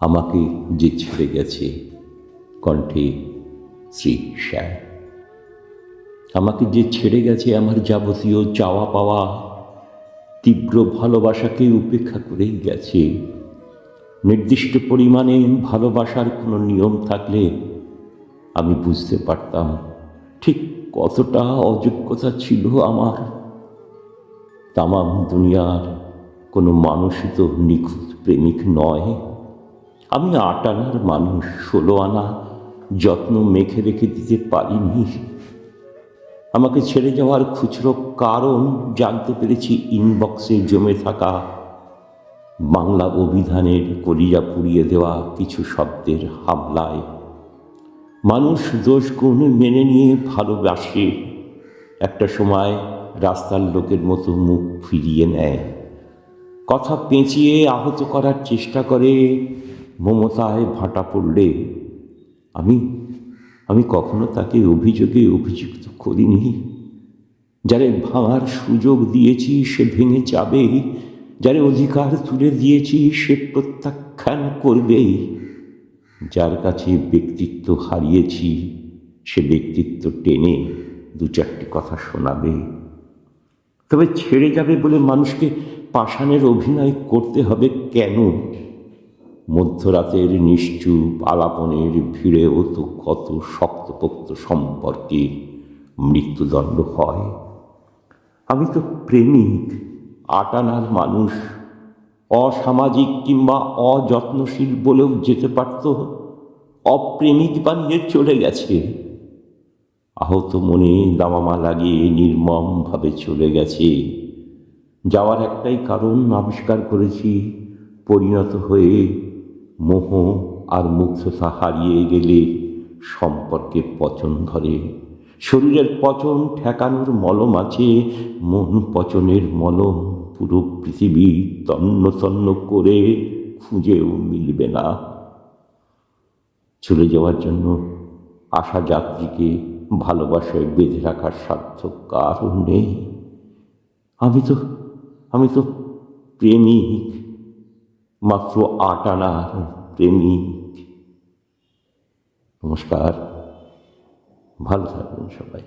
আমাকে যে ছেড়ে গেছে, কণ্ঠে শ্রী শ্যাম। আমাকে যে ছেড়ে গেছে আমার যাবতীয় চাওয়া পাওয়া, তীব্র ভালোবাসাকে উপেক্ষা করেই গেছে। নির্দিষ্ট পরিমাণে ভালোবাসার কোনো নিয়ম থাকলে আমি বুঝতে পারতাম ঠিক কতটা অযোগ্যতা ছিল আমার। তামাম দুনিয়ার কোনো মানুষই তো নিখুঁত প্রেমিক নয়। আমি আট আনার মানুষ, ষোলো আনা, যত্ন মেখে রেখে দিতে পারিনি। আমাকে ছেড়ে যাওয়ার খুচরো কারণ জানতে পেরেছি ইনবক্সে জমে থাকা বাংলা অভিধানের কলিজা পুড়িয়ে দেওয়া কিছু শব্দের হামলায়। মানুষ দোষ গুণ মেনে নিয়ে ভালোবাসে। একটা সময় রাস্তার লোকের মতো মুখ ফিরিয়ে নেয়। কথা পেঁচিয়ে আহত করার চেষ্টা করে মমতায় ভাটা পড়লে আমি আমি কখনো তাকে অভিযোগে অভিযুক্ত করিনি। যারে ভাঙার সুযোগ দিয়েছি সে ভেঙে যাবে, যারে অধিকার তুলে দিয়েছি সে প্রত্যাখ্যান করবেই যার কাছে ব্যক্তিত্ব হারিয়েছি, সে ব্যক্তিত্ব টেনে দু চারটি কথা শোনাবে। তবে ছেড়ে যাবে বলে মানুষকে পাষাণের অভিনয় করতে হবে কেন? মধ্যরাতের নিশ্চুপ আলাপনের ভিড়েও তো কত শক্তপোক্ত সম্পর্কে মৃত্যুদণ্ড হয়। আমি তো প্রেমিক, আটানার মানুষ, অসামাজিক কিংবা অযত্নশীল বলেও যেতে পারত, অপ্রেমিক বানিয়ে চলে গেছে। আহত মনে দামামা লাগিয়ে নির্মমভাবে চলে গেছে। যাওয়ার একটাই কারণ আবিষ্কার করেছি, পরিণত হয়ে মোহ আর মুগ্ধতা হারিয়ে গেলে সম্পর্কে পচন ধরে। শরীরের পচন ঠেকানোর মলম আছে, মন পচনের মলম পুরো পৃথিবী তন্ন তন্ন করে খুঁজেও মিলবে না। চলে যাওয়ার জন্য আশা যাত্রীকে ভালোবাসায় বেঁধে রাখার সাধ্য কারণ নেই। আমি তো আমি তো প্রেমিক। মাত্র আট আনার প্রেমিক। নমস্কার। ভালো থাকবেন সবাই।